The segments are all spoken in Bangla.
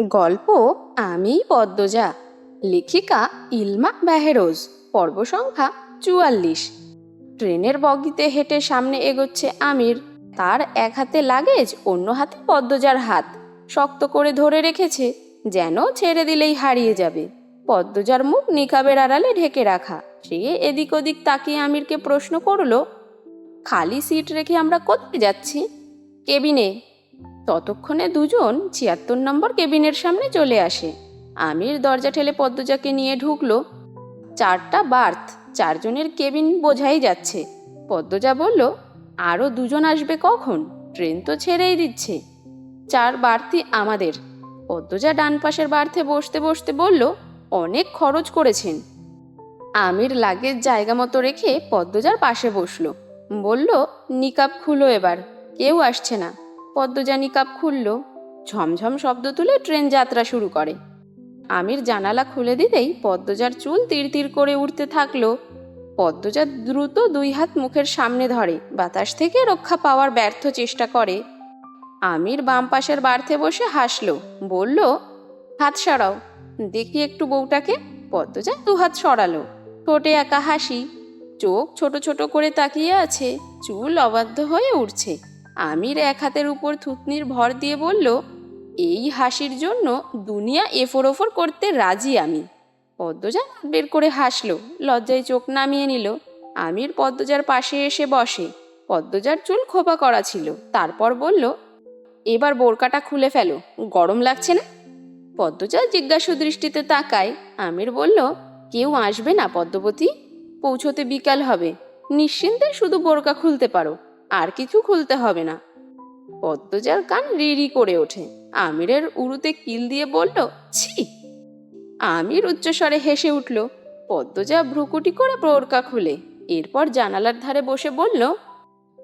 গল্প আমি পদ্মজা, লেখিকা ইলমা বেহেরোজ, পর্ব সংখ্যা চুয়াল্লিশ। ট্রেনের বগিতে হেঁটে সামনে এগোচ্ছে আমির। তার এক হাতে লাগেজ, অন্য হাতে পদ্মজার হাত। শক্ত করে ধরে রেখেছে, যেন ছেড়ে দিলেই হারিয়ে যাবে। পদ্মজার মুখ নিকাবের আড়ালে ঢেকে রাখা। সে এদিক ওদিক তাকিয়ে আমিরকে প্রশ্ন করল, খালি সিট রেখে আমরা কোথায় যাচ্ছি? কেবিনে। ততক্ষণে দুজন ছিয়াত্তর নম্বর কেবিনের সামনে চলে আসে। আমির দরজা ঠেলে পদ্মজাকে নিয়ে ঢুকলো। চারটা বার্থ, চারজনের কেবিন বোঝাই যাচ্ছে। পদ্মজা বলল আরও দুজন আসবে কখন? ট্রেন তো ছেড়েই দিচ্ছে। চার বার্থই আমাদের। পদ্মজা ডান পাশের বার্থে বসতে বসতে বলল, অনেক খরচ করেছেন। আমির লাগেজ জায়গা মতো রেখে পদ্মজার পাশে বসল। বলল নিকাপ খুলো এবার, কেউ আসছে না। পদ্মজা কাপ খুলল, ঝমঝম শব্দ তুলে ট্রেন যাত্রা শুরু করে। আমির জানালা খুলে দিতেই পদ্মজার চুল তীর তীর করে উঠতে থাকল। পদ্মজা দ্রুত দুই হাত মুখের সামনে ধরে, বাতাস থেকে রক্ষা পাওয়ার ব্যর্থ চেষ্টা করে। আমির বাম পাশের বার্থে বসে হাসল, বলল, হাত সরাও, দেখি একটু বউটাকে। পদ্মজা দু হাত সরালো, ঠোঁটে একা হাসি। চোখ ছোট ছোট করে তাকিয়ে আছে, চুল অবাধ্য হয়ে উঠছে আমির এক হাতের উপর থুতনির ভর দিয়ে বলল, এই হাসির জন্য দুনিয়া এফোর ওফর করতে রাজি আমি। পদ্মজা বের করে হাসলো, লজ্জায় চোখ নামিয়ে নিল। আমির পদ্মজার পাশে এসে বসে। পদ্মজার চুল খোপা করা ছিল। তারপর বলল, এবার বোরকাটা খুলে ফেলো, গরম লাগছে না? পদ্মজা জিজ্ঞাসু দৃষ্টিতে তাকায়। আমির বলল, কেউ আসবে না পদ্মবতী পৌঁছতে বিকাল হবে। নিশ্চিন্তে শুধু বোরকা খুলতে পারো। আর কিছু খুলতে হবে না। পদ্মজার কান রিরি করে ওঠে। আমিরের উড়ুতে কিল দিয়ে বলল, ছি! আমির উচ্চস্বরে হেসে উঠল। পদ্মজা ভ্রুকুটি করে বোরকা খুলে, এরপর জানালার ধারে বসে বলল,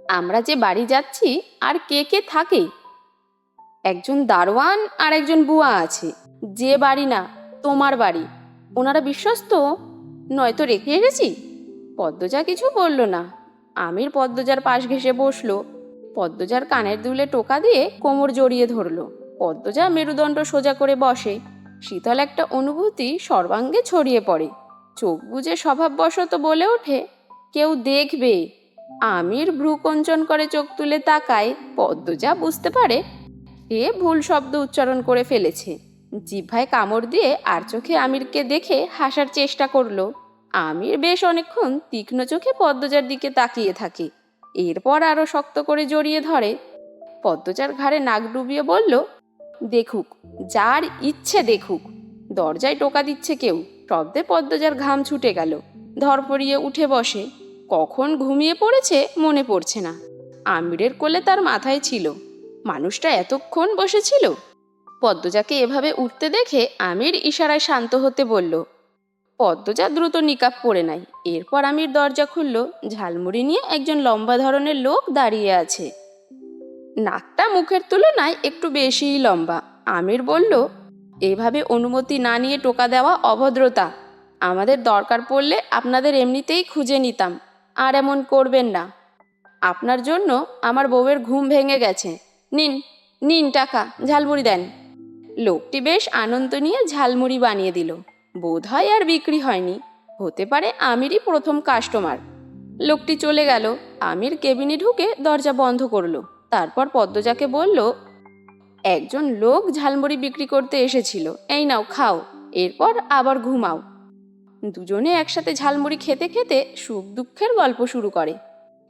আমরা যে বাড়ি যাচ্ছি, আর কে কে থাকে? একজন দারোয়ান আর একজন বুয়া আছে। যে বাড়ি না, তোমার বাড়ি। ওনারা বিশ্বস্ত। নয়তো রেখে এসেছি? পদ্মজা কিছু বলল না। আমির পদ্মজার পাশ ঘেসে বসল। পদ্মজার কানের দুলে টোকা দিয়ে কোমর জড়িয়ে ধরলো। পদ্মজা মেরুদণ্ড সোজা করে বসে। শীতল একটা অনুভূতি সর্বাঙ্গে ছড়িয়ে পড়ে। চোখ বুজে স্বভাববশত বলে ওঠে, কেউ দেখবে। আমির ভ্রু কঞ্চন করে চোখ তুলে তাকায়। পদ্মজা বুঝতে পারে, এ ভুল শব্দ উচ্চারণ করে ফেলেছে। জিভায় কামড় দিয়ে আর চোখে আমিরকে দেখে হাসার চেষ্টা করল। আমির বেশ অনেকক্ষণ তীক্ষ্ণ চোখে পদ্মজার দিকে তাকিয়ে থাকে। এরপর আরও শক্ত করে জড়িয়ে ধরে। পদ্মজার ঘাড়ে নাক ডুবিয়ে বলল, দেখুক, যার ইচ্ছে দেখুক। দরজায় টোকা দিচ্ছে কেউ। শব্দে পদ্মজার ঘাম ছুটে গেল। ধরপড়িয়ে উঠে বসে। কখন ঘুমিয়ে পড়েছে মনে পড়ছে না। আমিরের কোলে তার মাথায় ছিল। মানুষটা এতক্ষণ বসেছিল? পদ্মজাকে এভাবে উঠতে দেখে আমির ইশারায় শান্ত হতে বলল পদ্মজা দ্রুত নিকাপ পরে নাই। এরপর আমির দরজা খুলল, ঝালমুড়ি নিয়ে একজন লম্বা ধরনের লোক দাঁড়িয়ে আছে। নাকটা মুখের তুলনায় একটু বেশিই লম্বা। আমির বলল, এভাবে অনুমতি না নিয়ে টোকা দেওয়া অভদ্রতা। আমাদের দরকার পড়লে আপনাদের এমনিতেই খুঁজে নিতাম, আর এমন করবেন না। আপনার জন্য আমার বউয়ের ঘুম ভেঙে গেছে। নিন নিন টাকা, ঝালমুড়ি দেন। লোকটি বেশ আনন্দ নিয়ে ঝালমুড়ি বানিয়ে দিল। বোধ হয় আর বিক্রি হয়নি। হতে পারে আমিরই প্রথম কাস্টমার লোকটি চলে গেল। আমির কেবিনে ঢুকে দরজা বন্ধ করল। তারপর পদ্মজাকে বলল, একজন লোক ঝালমুড়ি বিক্রি করতে এসেছিল। এই নাও, খাও। এরপর আবার ঘুমাও। দুজনে একসাথে ঝালমুড়ি খেতে খেতে সুখ দুঃখের গল্প শুরু করে।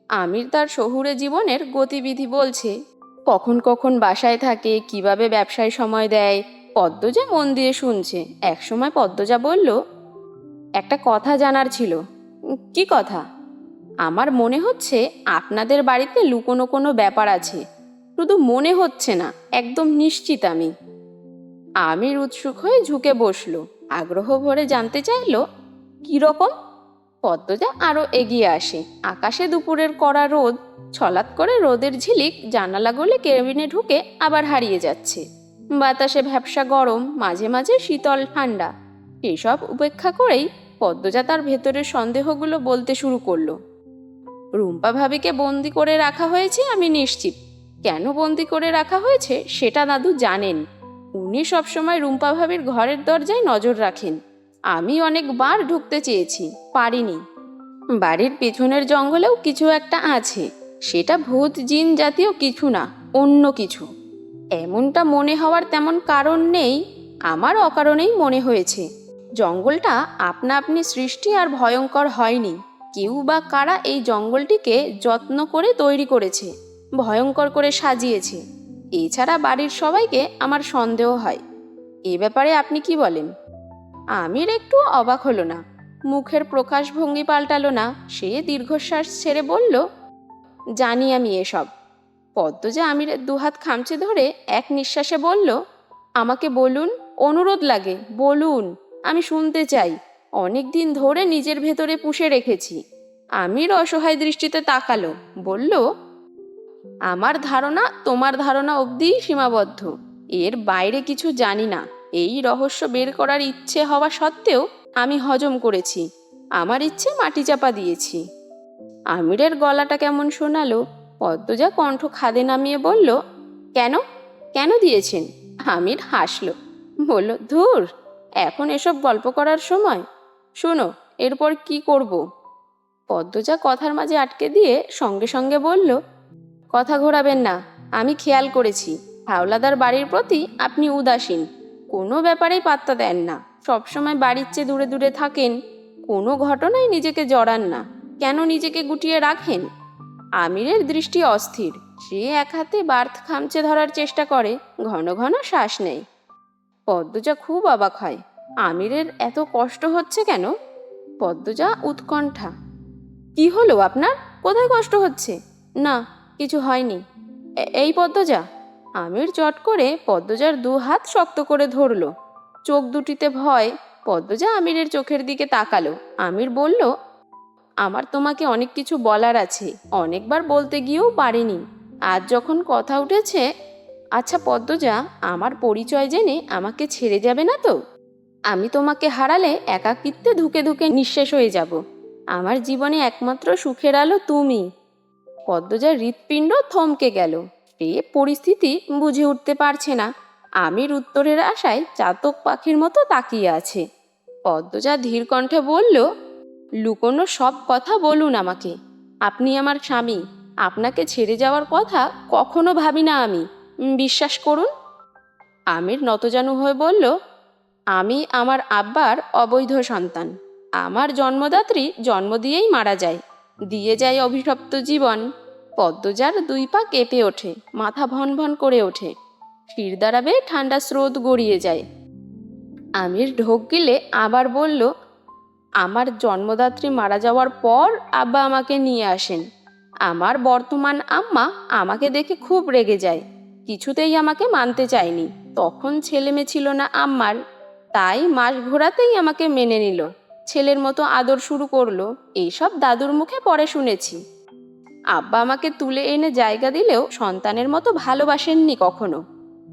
আমির তার শহুরে জীবনের গতিবিধি বলছে, কখন কখন বাসায় থাকে, কীভাবে ব্যবসায় সময় দেয় পদ্মজা মন দিয়ে শুনছে। একসময় পদ্মজা বলল একটা কথা জানার ছিল। "উম, কি কথা? আমার মনে হচ্ছে আপনাদের বাড়িতে লুকোনো কোনো ব্যাপার আছে। শুধু মনে হচ্ছে না একদম নিশ্চিত আমি। আমির উৎসুক হয়ে ঝুঁকে বসল আগ্রহ ভরে জানতে চাইল কীরকম পদ্মজা আরও এগিয়ে আসে। আকাশে দুপুরের কড়া রোদ ছলাৎ করে রোদের ঝিলিক জানালা গলে কেবিনে ঢুকে আবার হারিয়ে যাচ্ছে। বাতাসে গরম, মাঝে মাঝে শীতল ঠান্ডা। এসব উপেক্ষা করেই পদ্মজা তার ভেতরের সন্দেহগুলো বলতে শুরু করল। রুম্পা ভাবিকে বন্দি করে রাখা হয়েছে আমি নিশ্চিত। কেন বন্দি করে রাখা হয়েছে সেটা দাদু জানেন। উনি সবসময় রুম্পা ভাবির ঘরের দরজায় নজর রাখেন। আমি অনেকবার ঢুকতে চেয়েছি, পারিনি। বাড়ির পেছনের জঙ্গলেও কিছু একটা আছে। সেটা ভূত, জিন জাতীয় কিছু না, অন্য কিছু। এমনটা মনে হওয়ার তেমন কারণ নেই, আমার অকারণেই মনে হয়েছে। জঙ্গলটা আপনা আপনি সৃষ্টি আর ভয়ঙ্কর হয়নি। কেউ বা কারা এই জঙ্গলটিকে যত্ন করে তৈরি করেছে, ভয়ঙ্কর করে সাজিয়েছে। এছাড়া বাড়ির সবাইকে আমার সন্দেহ হয়। এ ব্যাপারে আপনি কি বলেন? আমির একটু অবাক হলো না। মুখের প্রকাশভঙ্গি পাল্টালো না। সে দীর্ঘশ্বাস ছেড়ে বলল, জানি আমি এসব। পদ্মজা আমিরের দুহাত খামচে ধরে এক নিঃশ্বাসে বলল, আমাকে বলুন, অনুরোধ লাগে, বলুন, আমি শুনতে চাই। অনেক দিন ধরে নিজের ভেতরে পুষে রেখেছি। আমির অসহায় দৃষ্টিতে তাকালো, বলল, আমার ধারণা তোমার ধারণা অবধিই সীমাবদ্ধ। এর বাইরে কিছু জানি না। এই রহস্য বের করার ইচ্ছে হওয়া সত্ত্বেও আমি হজম করেছি। আমার ইচ্ছে মাটি চাপা দিয়েছি। আমিরের গলাটা কেমন শোনালো পদ্মজা কণ্ঠ খাদে নামিয়ে বলল, কেন? কেন দিয়েছেন? আমির হাসল, বলল, ধুর, এখন এসব গল্প করার সময়। শোনো, এরপর কি করব? পদ্মজা কথার মাঝে আটকে দিয়ে সঙ্গে সঙ্গে বলল, কথা ঘোরাবেন না, আমি খেয়াল করেছি। হাওলাদার বাড়ির প্রতি আপনি উদাসীন। কোনো ব্যাপারেই পাত্তা দেন না। সবসময় বাড়ির চেয়ে দূরে দূরে থাকেন। কোনো ঘটনায় নিজেকে জড়ান না। কেন নিজেকে গুটিয়ে রাখেন? আমিরের দৃষ্টি অস্থির। সে এক হাতে বার্থ খামচে ধরার চেষ্টা করে, ঘন ঘন শ্বাস নেয়। পদ্মজা খুব অবাক হয়। আমিরের এত কষ্ট হচ্ছে কেন? পদ্মজা উৎকণ্ঠা। কি হলো আপনার? কোথায় কষ্ট হচ্ছে? না, কিছু হয়নি। এই পদ্মজা। আমির চট করে পদ্মজার দু হাত শক্ত করে ধরল। চোখ দুটিতে ভয়, পদ্মজা আমিরের চোখের দিকে তাকালো। আমির বলল আমার তোমাকে অনেক কিছু বলার আছে। অনেকবার বলতে গিয়েও পারিনি। আজ যখন কথা উঠেছে আচ্ছা পদ্মজা, আমার পরিচয় জেনে আমাকে ছেড়ে যাবে না তো? আমি তোমাকে হারালে একাকিত্বে ধুকে ধুকে নিঃশেষ হয়ে যাব। আমার জীবনে একমাত্র সুখের আলো তুমি। পদ্মজার হৃৎপিণ্ড থমকে গেল। সে পরিস্থিতি বুঝে উঠতে পারছে না। আমির উত্তরের আশায় চাতক পাখির মতো তাকিয়ে আছে। পদ্মজা ধীর কণ্ঠে বলল লুকোনো সব কথা বলুন আমাকে। আপনি আমার স্বামী, আপনাকে ছেড়ে যাওয়ার কথা কখনো ভাবি না আমি। বিশ্বাস করুন। আমির নতজানু হয়ে বলল, আমি আমার আব্বার অবৈধ সন্তান। আমার জন্মদাত্রী জন্ম দিয়েই মারা যায়। দিয়ে যায় অভিশপ্ত জীবন। পদ্মজার দুই পা কেঁপে ওঠে, মাথা ভন ভন করে ওঠে। শির দাঁড়াবে ঠান্ডা স্রোত গড়িয়ে যায়। আমির ঢোক গিলে আবার বলল আমার জন্মদাত্রী মারা যাওয়ার পর আব্বা আমাকে নিয়ে আসেন। আমার বর্তমান আম্মা আমাকে দেখে খুব রেগে যায়। কিছুতেই আমাকে মানতে চায়নি। তখন ছেলে মেয়ে ছিল না আম্মার। তাই মাস ঘোরাতেই আমাকে মেনে নিল। ছেলের মতো আদর শুরু করল। এইসব দাদুর মুখে পরে শুনেছি। আব্বা আমাকে তুলে এনে জায়গা দিলেও সন্তানের মতো ভালোবাসেননি কখনো।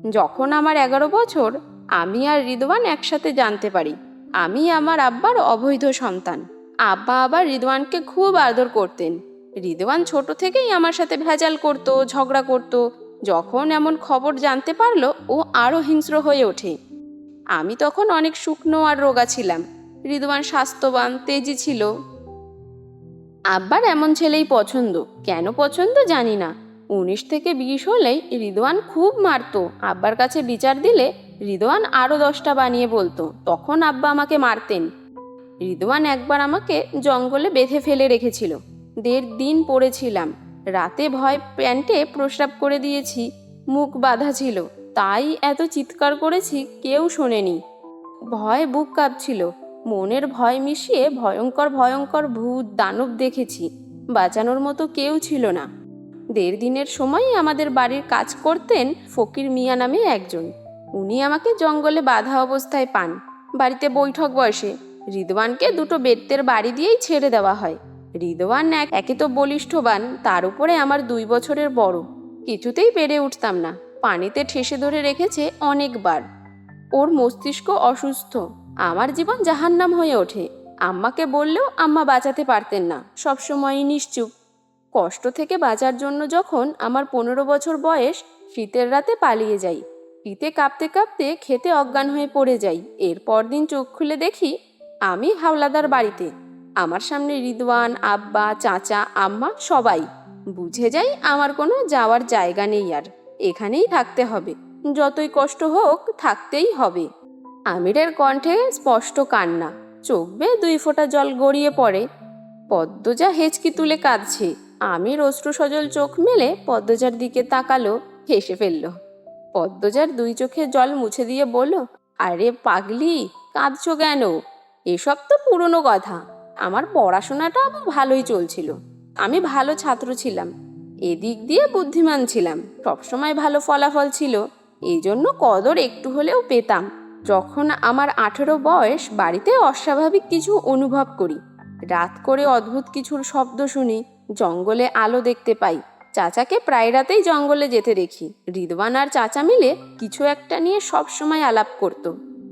যখন আমার এগারো বছর, আমি আর রিদওয়ান একসাথে জানতে পারি। আমি আমার আব্বার অবৈধ সন্তান। আব্বা আবার রিদওয়ানকে খুব আদর করতেন। রিদওয়ান ছোট থেকেই আমার সাথে ভেজাল করতো, ঝগড়া করতো। যখন এমন খবর জানতে পারল, ও আরও হিংস্র হয়ে ওঠে। আমি তখন অনেক শুকনো আর রোগা ছিলাম। রিদওয়ান স্বাস্থ্যবান, তেজি ছিল। আব্বার এমন ছেলেই পছন্দ। কেন পছন্দ জানি না। উনিশ থেকে বিশ হলেই রিদওয়ান খুব মারতো। আব্বার কাছে বিচার দিলে রিদওয়ান আরও দশটা বানিয়ে বলতো, তখন আব্বা আমাকে মারতেন। রিদওয়ান একবার আমাকে জঙ্গলে বেঁধে ফেলে রেখেছিল। দেড় দিন পড়েছিলাম। রাতে ভয় প্যান্টে প্রস্রাব করে দিয়েছি। মুখ বাঁধা ছিল। তাই এত চিৎকার করেছি কেউ শোনেনি। ভয় বুক কাঁপছিল। মনের ভয় মিশিয়ে ভয়ঙ্কর ভয়ঙ্কর ভূত দানব দেখেছি। বাঁচানোর মতো কেউ ছিল না। দেড় দিনের সময়ই আমাদের বাড়ির কাজ করতেন ফকির মিয়া নামে একজন। উনি আমাকে জঙ্গলে বাধা অবস্থায় পান। বাড়িতে বৈঠক বসে। রিদওয়ানকে দুটো বেত্তের বাড়ি দিয়েই ছেড়ে দেওয়া হয়। রিদওয়ান এক একে তো বলিষ্ঠবান তার উপরে আমার দুই বছরের বড়। কিছুতেই পেরে উঠতাম না। পানিতে ঠেসে ধরে রেখেছে অনেকবার। ওর মস্তিষ্ক অসুস্থ। আমার জীবন জাহান্নাম হয়ে ওঠে। আম্মাকে বললেও আম্মা বাঁচাতে পারতেন না। সবসময়ই নিশ্চুপ। কষ্ট থেকে বাঁচার জন্য যখন আমার পনেরো বছর বয়স, শীতের রাতে পালিয়ে যাই। শীতে কাঁপতে কাঁপতে খেতে অজ্ঞান হয়ে পড়ে যাই। এরপর দিন চোখ খুলে দেখি, আমি হাওলাদার বাড়িতে। আমার সামনে রিদওয়ান, আব্বা, চাচা, আম্মা সবাই। বুঝে যাই আমার কোনো যাওয়ার জায়গা নেই আর। এখানেই থাকতে হবে। যতই কষ্ট হোক, থাকতেই হবে। আমিরের কণ্ঠে স্পষ্ট কান্না। চোখ বেয়ে দুই ফোঁটা জল গড়িয়ে পড়ে। পদ্মজা হেঁচকি তুলে কাঁদছে। আমির অশ্রু সজল চোখ মেলে পদ্মজার দিকে তাকালো, হেসে ফেলল। পদ্মজার দুই চোখে জল মুছে দিয়ে বলল, আরে পাগলি, কাঁদছো কেন? এসব তো পুরনো কথা। আমার পড়াশোনাটা আবার ভালোই চলছিল। আমি ভালো ছাত্র ছিলাম। এদিক দিয়ে বুদ্ধিমান ছিলাম। সবসময় ভালো ফলাফল ছিল। এই জন্য কদর একটু হলেও পেতাম। যখন আমার আঠেরো বয়স, বাড়িতে অস্বাভাবিক কিছু অনুভব করি। রাত করে অদ্ভুত কিছুর শব্দ শুনি, জঙ্গলে আলো দেখতে পাই। চাচাকে প্রায় রাতেই জঙ্গলে যেতে দেখি। রিদওয়ান আর চাচা মিলে কিছু একটা নিয়ে সব সময় আলাপ করত।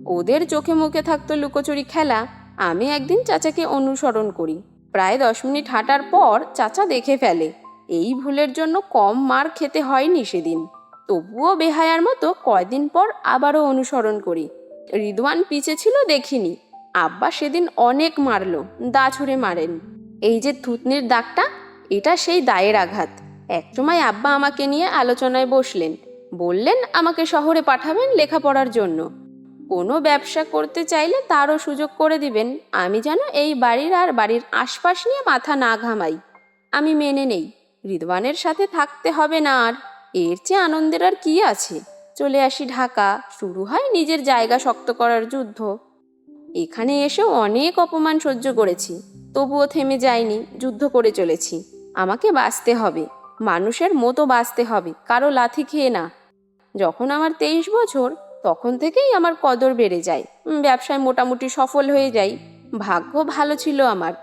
ওদের চোখে মুখে থাকতো লুকোচুরি খেলা। আমি একদিন চাচাকে অনুসরণ করি। প্রায় দশ মিনিট হাঁটার পর চাচা দেখে ফেলে, এই ভুলের জন্য কম মার খেতে হয়নি সেদিন। তবুও বেহায়ার মতো কয়দিন পর আবারও অনুসরণ করি। রিদওয়ান পিছে ছিল দেখিনি। আব্বা সেদিন অনেক মারলো দা ছুঁড়ে মারেন। এই যে থুতনির দাগটা, এটা সেই দায়ের আঘাত। একসময় আব্বা আমাকে নিয়ে আলোচনায় বসলেন। বললেন, আমাকে শহরে পাঠাবেন লেখাপড়ার জন্য। কোনো ব্যবসা করতে চাইলে তারও সুযোগ করে দিবেন। আমি যেন এই বাড়ির আর বাড়ির আশপাশ নিয়ে মাথা না ঘামাই। আমি মেনে নেই। রিদওয়ানের সাথে থাকতে হবে না আর। এর চেয়ে আনন্দের আর কি আছে? চলে আসি ঢাকা। শুরু হয় নিজের জায়গা শক্ত করার যুদ্ধ। এখানে এসেও অনেক অপমান সহ্য করেছি। তবুও থেমে যায়নি যুদ্ধ করে চলেছি। আমাকে বাঁচতে হবে। মানুষের মতো বাঁচতে হবে, কারও লাথি খেয়ে না। যখন আমার তেইশ বছর, তখন থেকেই আমার কদর বেড়ে যায়। ব্যবসায় মোটামুটি সফল হয়ে যাই। ভাগ্য ভালো ছিল আমার।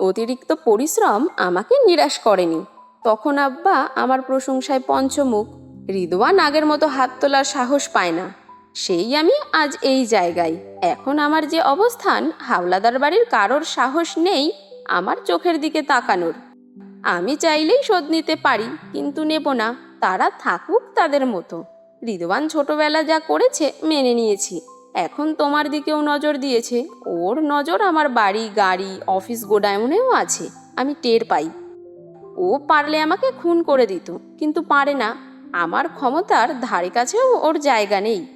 অতিরিক্ত পরিশ্রম আমাকে নিরাশ করেনি। তখন আব্বা আমার প্রশংসায় পঞ্চমুখ। রিদওয়ান আগের মতো হাত তোলার সাহস পায় না। সেই আমি আজ এই জায়গায়। এখন আমার যে অবস্থান, হাওলাদার বাড়ির কারোর সাহস নেই, আমার চোখের দিকে তাকানোর। আমি চাইলেই শোধ নিতে পারি, কিন্তু নেব না। তারা থাকুক তাদের মতো। রিদওয়ান ছোটবেলা যা করেছে মেনে নিয়েছি। এখন তোমার দিকেও নজর দিয়েছে। ওর নজর আমার বাড়ি, গাড়ি, অফিস গোডাউনেও আছে। আমি টের পাই। ও পারলে আমাকে খুন করে দিত, কিন্তু পারে না। আমার ক্ষমতার ধারে কাছেও ওর জায়গা নেই।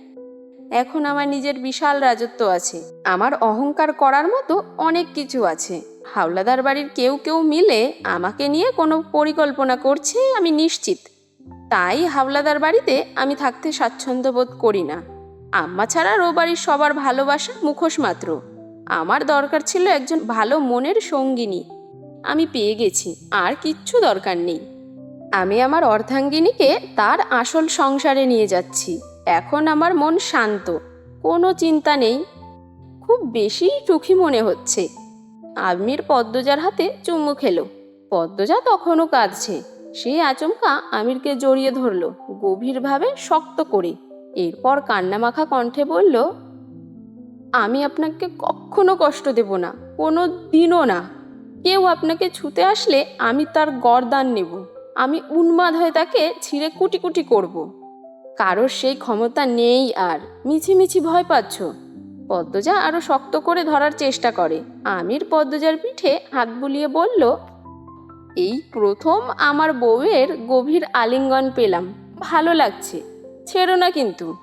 এখন আমার নিজের বিশাল রাজত্ব আছে। আমার অহংকার করার মতো অনেক কিছু আছে। হাওলাদার বাড়ির কেউ কেউ মিলে আমাকে নিয়ে কোনো পরিকল্পনা করছে আমি নিশ্চিত। তাই হাওলাদার বাড়িতে আমি থাকতে স্বাচ্ছন্দ্য বোধ করি না। আম্মা ছাড়া ও বাড়ির সবার ভালোবাসা মুখোশ মাত্র। আমার দরকার ছিল একজন ভালো মনের সঙ্গিনী। আমি পেয়ে গেছি, আর কিচ্ছু দরকার নেই। আমি আমার অর্ধাঙ্গিনীকে তার আসল সংসারে নিয়ে যাচ্ছি। এখন আমার মন শান্ত, কোনো চিন্তা নেই। খুব বেশি সুখী মনে হচ্ছে। আমির পদ্মজার হাতে চুমু খেলো। পদ্মজা তখনও কাঁদছে। সে আচমকা আমিরকে জড়িয়ে ধরলো, গভীরভাবে শক্ত করে। এরপর কান্নামাখা কণ্ঠে বলল, আমি আপনাকে কখনো কষ্ট দেব না, কোনো দিনও না। কেউ আপনাকে ছুতে আসলে আমি তার গরদান নেব। আমি উন্মাদ হয়ে তাকে ছিঁড়ে কুটি কুটি করব। কারোর সেই ক্ষমতা নেই আর। মিছিমিছি ভয় পাচ্ছ। পদ্মজা আরও শক্ত করে ধরার চেষ্টা করে। আমির পদ্মজার পিঠে হাত বুলিয়ে বলল, এই প্রথম আমার বউয়ের গভীর আলিঙ্গন পেলাম। ভালো লাগছে। ছেড়ো না কিন্তু।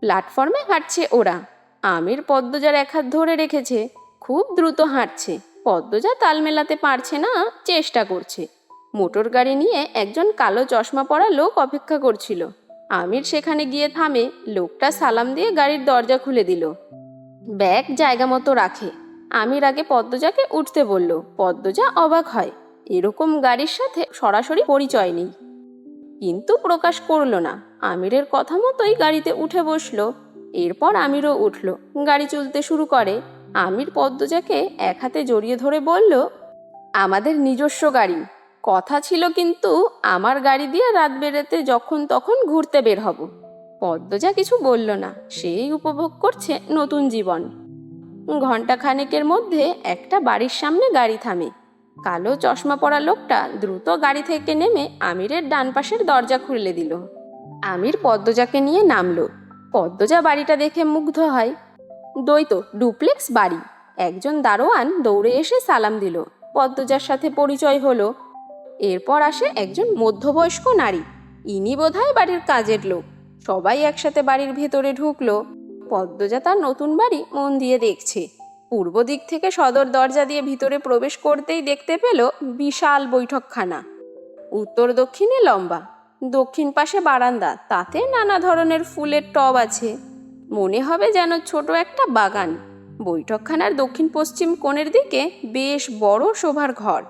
প্ল্যাটফর্মে হাঁটছে ওরা। আমির পদ্মজার এক হাত ধরে রেখেছে। খুব দ্রুত হাঁটছে। পদ্মজা তাল মেলাতে পারছে না, চেষ্টা করছে। মোটর গাড়ি নিয়ে একজন কালো চশমা পরা লোক অপেক্ষা করছিল। আমির সেখানে গিয়ে থামে, লোকটা সালাম দিয়ে গাড়ির দরজা খুলে দিল। ব্যাগ জায়গা মতো রাখে। আমির আগে পদ্মজাকে উঠতে বলল, পদ্মজা অবাক হয়। এরকম গাড়ির সাথে সরাসরি পরিচয় নেই। কিন্তু প্রকাশ করল না। আমিরের কথা মতোই গাড়িতে উঠে বসল। এরপর আমিরও উঠল। গাড়ি চলতে শুরু করে। আমির পদ্মজাকে এক হাতে জড়িয়ে ধরে বলল, আমাদের নিজস্ব গাড়ি। কথা ছিল কিন্তু আমার গাড়ি দিয়ে রাত বেড়েতে যখন তখন ঘুরতে বের হব। পদ্মজা কিছু বলল না। সেই উপভোগ করছে নতুন জীবন। ঘণ্টা খানেকের মধ্যে একটা বাড়ির সামনে গাড়ি থামে। কালো চশমা পরা লোকটা দ্রুত গাড়ি থেকে নেমে আমিরের ডান পাশের দরজা খুলে দিল। আমির পদ্মজাকে নিয়ে নামলো। পদ্মজা বাড়িটা দেখে মুগ্ধ হয়। দ্বৈত, ডুপ্লেক্স বাড়ি। একজন দারোয়ান দৌড়ে এসে সালাম দিল। পদ্মজার সাথে পরিচয় হলো। এরপর আসে একজন মধ্যবয়স্ক নারী। ইনি বোধহয় বাড়ির কাজের লোক। সবাই একসাথে বাড়ির ভেতরে ঢুকলো। পদ্মজা তার নতুন বাড়ি মন দিয়ে দেখছে। পূর্ব দিক থেকে সদর দরজা দিয়ে ভিতরে প্রবেশ করতেই দেখতে পেল বিশাল বৈঠকখানা। উত্তর দক্ষিণে লম্বা, দক্ষিণ পাশে বারান্দা, তাতে নানা ধরনের ফুলের টব আছে। মনে হবে যেন ছোট একটা বাগান। বৈঠকখানার দক্ষিণ পশ্চিম কোণের দিকে বেশ বড় শোভার ঘর।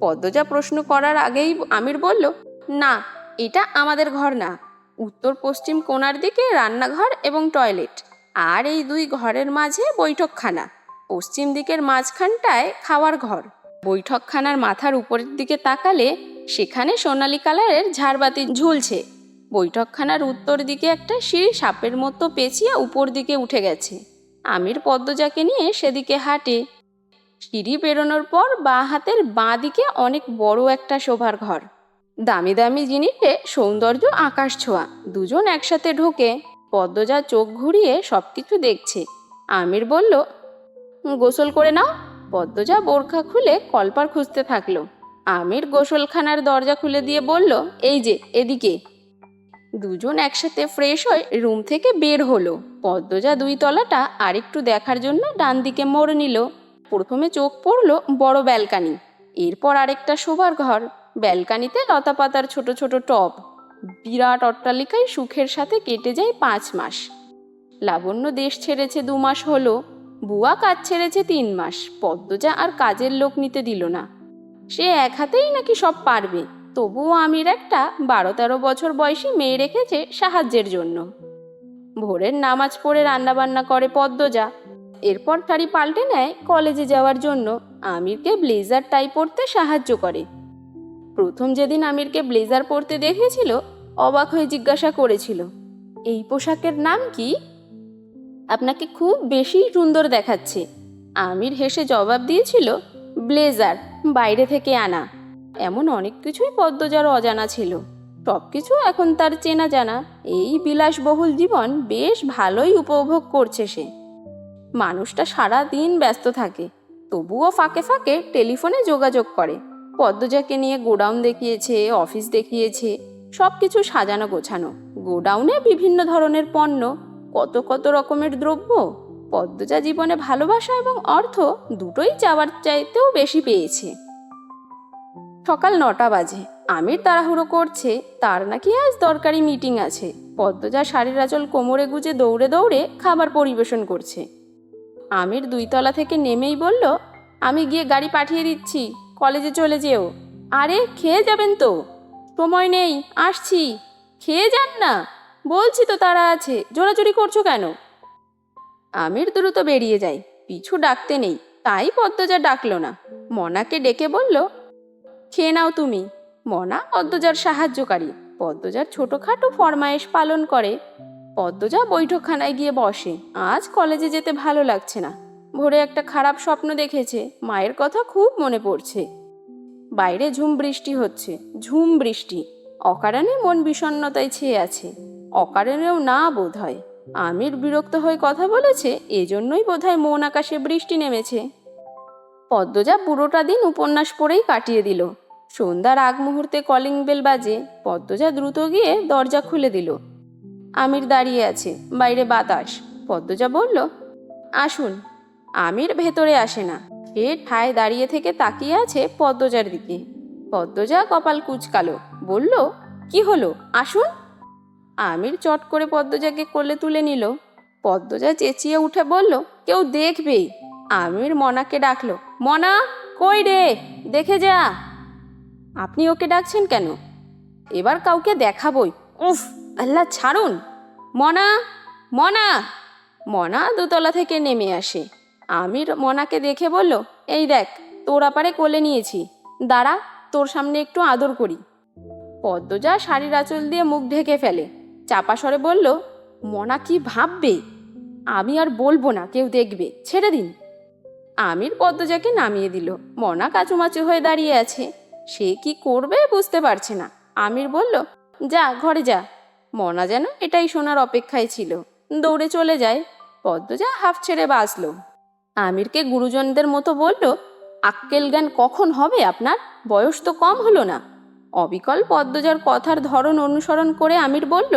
পদ্মজা প্রশ্ন করার আগেই আমির বলল, না, এটা আমাদের ঘর না। উত্তর পশ্চিম কোণার দিকে রান্নাঘর এবং টয়লেট। আর এই দুই ঘরের মাঝে বৈঠকখানা। পশ্চিম দিকের মাঝখানটায় খাওয়ার ঘর। বৈঠকখানার মাথার উপরের দিকে তাকালে সেখানে সোনালি কালারের ঝাড়বাতি ঝুলছে। বৈঠকখানার উত্তর দিকে একটা সিঁড়ি সাপের মতো পেঁচিয়ে উপর দিকে উঠে গেছে। আমির পদ্মজাকে নিয়ে সেদিকে হাঁটে। সিঁড়ি বেরোনোর পর বাঁ হাতের বাঁ দিকে অনেক বড় একটা শোভার ঘর। দামি দামি জিনিসে সৌন্দর্য আকাশ ছোঁয়া। দুজন একসাথে ঢোকে, পদ্মজা চোখ ঘুরিয়ে সব কিছু দেখছে। আমির বলল, গোসল করে নাও। পদ্মজা বোরখা খুলে কলপার খুঁজতে থাকল। আমির গোসলখানার দরজা খুলে দিয়ে বলল, এই যে, এদিকে। দুজন একসাথে ফ্রেশ হয়ে রুম থেকে বের হলো। পদ্মজা দুই তলাটা আরেকটু দেখার জন্য ডান দিকে মোড় নিল। প্রথমে চোখ পড়ল বড় ব্যালকানি, এরপর আরেকটা শোবার ঘর। ব্যালকানিতে লতা পাতার ছোট ছোট টব। বিরাট অট্টালিকায় সুখের সাথে কেটে যায় পাঁচ মাস। লাবণ্য দেশ ছেড়েছে দু মাস হলো, বুয়া কাজ ছেড়েছে তিন মাস, পদ্মজা আর কাজের লোক নিতে দিল না। সে এক হাতেই নাকি সব পারবে, তবুও আমির একটা বারো তেরো বছর বয়সী মেয়ে রেখেছে সাহায্যের জন্য। ভোরের নামাজ পড়ে রান্নাবান্না করে পদ্মজা এরপর শাড়ি পাল্টে নেয় কলেজে যাওয়ার জন্য। আমিরকে ব্লেজার টাই পরতে সাহায্য করে। প্রথম যেদিন আমিরকে ব্লেজার পরতে দেখেছিল, অবাক হয়ে জিজ্ঞাসা করেছিল, এই পোশাকের নাম কি? আপনাকে খুব বেশি সুন্দর দেখাচ্ছে। আমির হেসে জবাব দিয়েছিল ব্লেজার বাইরে থেকে আনা। এমন অনেক কিছুই পদ্মজার অজানা ছিল। সব কিছু এখন তার চেনা জানা। এই বিলাসবহুল জীবন বেশ ভালোই উপভোগ করছে সে। মানুষটা সারা দিন ব্যস্ত থাকে, তবুও ফাঁকে ফাঁকে টেলিফোনে যোগাযোগ করে। পদ্মজাকে নিয়ে গোডাউন দেখিয়েছে, অফিস দেখিয়েছে সব কিছু সাজানো গোছানো। গোডাউনে বিভিন্ন ধরনের পণ্য, কত কত রকমের দ্রব্য। পদ্মজা জীবনে ভালোবাসা এবং অর্থ দুটোই চাওয়ার চাইতেও বেশি পেয়েছে। সকাল নটা বাজে, আমির তাড়াহুড়ো করছে, তার নাকি আজ দরকারি মিটিং আছে। পদ্মজা শাড়ির আঁচল কোমরে গুজে দৌড়ে দৌড়ে খাবার পরিবেশন করছে। আমির দুই তলা থেকে নেমেই বলল, আমি গিয়ে গাড়ি পাঠিয়ে দিচ্ছি, কলেজে চলে যেও। আরে, খেয়ে যাবেন তো? সময় নেই, আসছি। খেয়ে যান না? বলছি তো তারা আছে, জোরাজুরি করছ কেন? আমির দ্রুত বেরিয়ে যায়, পিছু ডাকতে নেই, তাই পদ্মজা ডাকলো না। মনাকে ডেকে বলল, খেয়ে নাও তুমি। মনা পদ্মজার সাহায্যকারী, পদ্মজার ছোটোখাটো ফরমায়েশ পালন করে। পদ্মজা বৈঠকখানায় গিয়ে বসে। আজ কলেজে যেতে ভালো লাগছে না। ভোরে একটা খারাপ স্বপ্ন দেখেছে। মায়ের কথা খুব মনে পড়ছে। বাইরে ঝুম বৃষ্টি হচ্ছে। ঝুম বৃষ্টি। অকারণে মন বিষণ্ণতায় ছেয়ে আছে। অকারণেও না বোধ হয় আমির বিরক্ত হয়ে কথা বলেছে, এজন্যই বোধহয় মন আকাশে বৃষ্টি নেমেছে। পদ্মজা পুরোটা দিন উপন্যাস পড়েই কাটিয়ে দিল। সন্ধ্যার আগ মুহূর্তে কলিং বেল বাজে। পদ্মজা দ্রুত গিয়ে দরজা খুলে দিল। আমির দাঁড়িয়ে আছে, বাইরে বাতাস। পদ্মজা বলল, আসুন। আমির ভেতরে আসে না। সে ঠায় দাঁড়িয়ে থেকে তাকিয়ে আছে পদ্মজার দিকে। পদ্মজা কপাল কুচকালো, বলল, কি হলো? আসুন। আমির চট করে পদ্মজাকে কোলে তুলে নিল। পদ্মজা চেঁচিয়ে উঠে বলল, কেউ দেখবে আমির মনাকে ডাকলো, মনা, কই রে? দেখে যা। আপনি ওকে ডাকছেন কেন? এবার কাউকে দেখাবই। উফ! আল্লাহ ছাড়ুন। মনা মনা। মনা দোতলা থেকে নেমে আসে। আমির মনাকে দেখে বলল, এই দেখ, তোর আপারে কোলে নিয়েছি। দাঁড়া, তোর সামনে একটু আদর করি। পদ্মজা শাড়ির আঁচল দিয়ে মুখ ঢেকে ফেলে। চাপা স্বরে বলল, মনা কি ভাববে? আমি আর বলব না, কেউ দেখবে। ছেড়ে দিন। আমির পদ্মজাকে নামিয়ে দিল। মনা কাচুমাচু হয়ে দাঁড়িয়ে আছে। সে কি করবে বুঝতে পারছে না। আমির বলল, যা, ঘরে যা। মনা যেন এটাই শোনার অপেক্ষায় ছিল। দৌড়ে চলে যায়। পদ্মজা হাফ ছেড়ে বাঁচল। আমিরকে গুরুজনদের মতো বলল, আক্কেল জ্ঞান কখন হবে আপনার? বয়স তো কম হলো না। অবিকল পদ্মজার কথার ধরন অনুসরণ করে আমির বলল,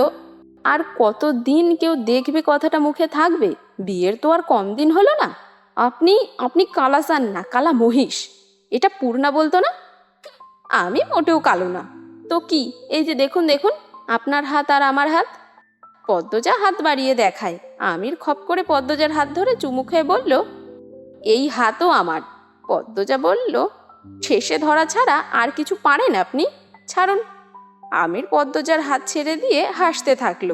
আর কত দিন কেউ দেখবে কথাটা মুখে থাকবে? বিয়ের তো আর কম দিন হলো না। আপনি আপনি কালাসান না, কালা মহিষ। এটা পূর্ণা বলতো না? আমি মোটেও কালো না। তো কি? এই যে দেখুন দেখুন আপনার হাত আর আমার হাত? পদ্মজা হাত বাড়িয়ে দেখায়। আমির খপ করে পদ্মজার হাত ধরে চুমু খেয়ে বলল, এই হাতও আমার। পদ্মজা বলল, শেষে ধরা ছাড়া আর কিছু পারেন আপনি? ছাড়ুন। আমির পদ্মজার হাত ছেড়ে দিয়ে হাসতে থাকল